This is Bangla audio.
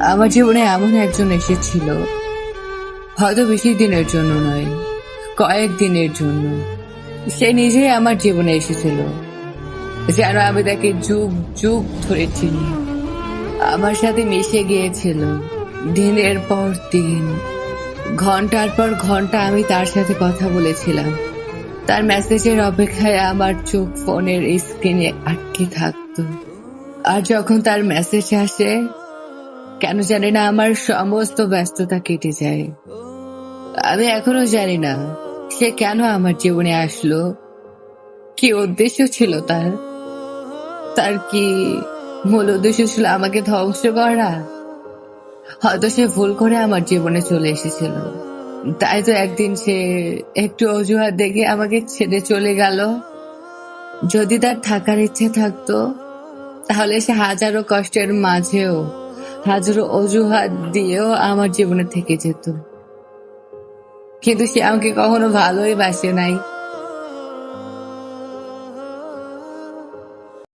আমার জীবনে এমন একজন এসেছিল। হয়তো বেশি দিনের জন্য নয়, কয়েক দিনের জন্য। সে নিজেই আমার জীবনে এসেছিল, যেন আমি তাকে যুগ যুগ ধরে চিনি। আমার সাথে মিশে গিয়েছিল, দিনের পর দিন। ঘণ্টার পর ঘণ্টা আমি তার সাথে কথা বলেছিলাম। তার মেসেজের অপেক্ষায় আমার চোখ ফোনের স্ক্রিনে আটকে থাকতো। আর যখন তার মেসেজ আসে কেন জানি না আমার সমস্ত ব্যস্ততা কেটে যায়। আমি এখনও জানি না সে কেন আমার জীবনে আসলো, কি উদ্দেশ্য ছিল তার তার কি মূল উদ্দেশ্য ছিল আমাকে ধ্বংস করা? হয়তো সে ভুল করে আমার জীবনে চলে এসেছিল। তাই তো একদিন সে একটু অজুহাত দেখে আমাকে ছেড়ে চলে গেল। যদি তার থাকার ইচ্ছে থাকতো, তাহলে সে হাজারো কষ্টের মাঝেও হাজারো অজুহাত দিয়েও আমার জীবনে থেকে যেত। কিন্তু সে আমাকে কখনো ভালোই বাসে নাই।